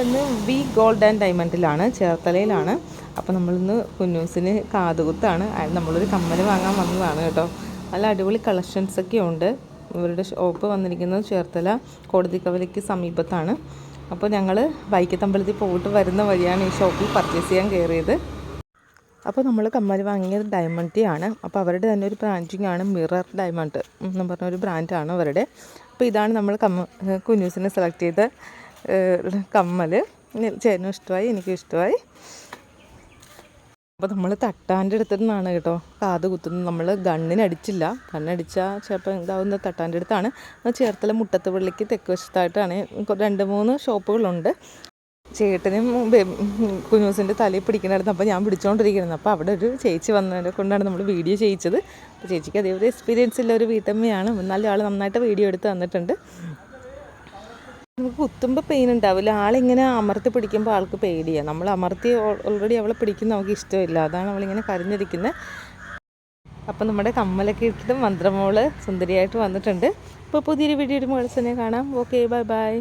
ഇന്ന് we gold and ഡയമണ്ടിലാണ് ചേർത്തലയിലാണ്. അപ്പോൾ നമ്മളിന്ന് കുഞ്ഞൂസിന് കാതുകുത്താണ്. നമ്മളൊരു കമ്മൽ വാങ്ങാൻ വന്നതാണ് കേട്ടോ. നല്ല അടിപൊളി കളക്ഷൻസ് ഒക്കെ ഉണ്ട്. ഇവരുടെ ഷോപ്പ് വന്നിരിക്കുന്നത് ചേർത്തല കോടതിക്കവലയ്ക്ക് സമീപത്താണ്. അപ്പോൾ ഞങ്ങൾ വൈക്കത്തമ്പലത്തിൽ പോയിട്ട് വരുന്ന വഴിയാണ് ഈ ഷോപ്പിൽ പർച്ചേസ് ചെയ്യാൻ കയറിയത്. അപ്പോൾ നമ്മൾ കമ്മൽ വാങ്ങിയത് ഡയമണ്ട് ടീ ആണ്. അപ്പോൾ അവരുടെ തന്നെ ഒരു ബ്രാൻഡിങ് ആണ് മിറർ ഡയമണ്ട്. എന്ന് പറഞ്ഞ ഒരു ബ്രാൻഡാണ് അവരുടെ. അപ്പോൾ ഇതാണ് നമ്മൾ കമ്മ കുഞ്ഞൂസിനെ സെലക്ട് ചെയ്ത കമ്മൽ ചേനും ഇഷ്ടമായി എനിക്കും ഇഷ്ടമായി. അപ്പോൾ നമ്മൾ തട്ടാന്റെ അടുത്ത് നിന്നാണ് കേട്ടോ കാത് കുത്തുന്നത്. നമ്മൾ ഗണ്ണിനടിച്ചില്ല ഗണ്ണടിച്ചാൽ ചിലപ്പോൾ ഇതാവുന്ന തട്ടാന്റെ അടുത്താണ്. ചേർത്തല മുട്ടത്ത് പള്ളിക്ക് തെക്ക് വശത്തായിട്ടാണ്. രണ്ട് മൂന്ന് ഷോപ്പുകളുണ്ട്. ചേട്ടനും കുഞ്ഞൂസിന്റെ തലയിൽ പിടിക്കണമായിരുന്നു അപ്പോൾ ഞാൻ പിടിച്ചുകൊണ്ടിരിക്കുന്നത് അപ്പോൾ അവിടെ ഒരു ചേച്ചി വന്നതിനെ കൊണ്ടാണ് നമ്മൾ വീഡിയോ ചെയ്യിച്ചത്. അപ്പോൾ ചേച്ചിക്ക് അതേപോലെ എക്സ്പീരിയൻസ് ഉള്ള ഒരു വീട്ടമ്മയാണ്. എന്നാലും ആൾ നന്നായിട്ട് വീഡിയോ എടുത്ത് തന്നിട്ടുണ്ട്. നമുക്ക് കുത്തുമ്പോൾ പെയിൻ ഉണ്ടാവില്ല. ആളിങ്ങനെ അമർത്തി പിടിക്കുമ്പോൾ ആൾക്ക് പേടിയാണ് നമ്മൾ അമർത്തി ഓൾറെഡി അവളെ പിടിക്കുന്ന നമുക്ക് ഇഷ്ടമില്ല. അതാണ് അവളിങ്ങനെ കരഞ്ഞിരിക്കുന്നത് അപ്പം നമ്മുടെ കമ്മലൊക്കെ ഇട്ടിട്ട് മന്ത്രമോൾ സുന്ദരിയായിട്ട് വന്നിട്ടുണ്ട്. അപ്പോൾ പുതിയൊരു വീഡിയോ ഒരു മുകളിൽ തന്നെ കാണാം. Okay bye bye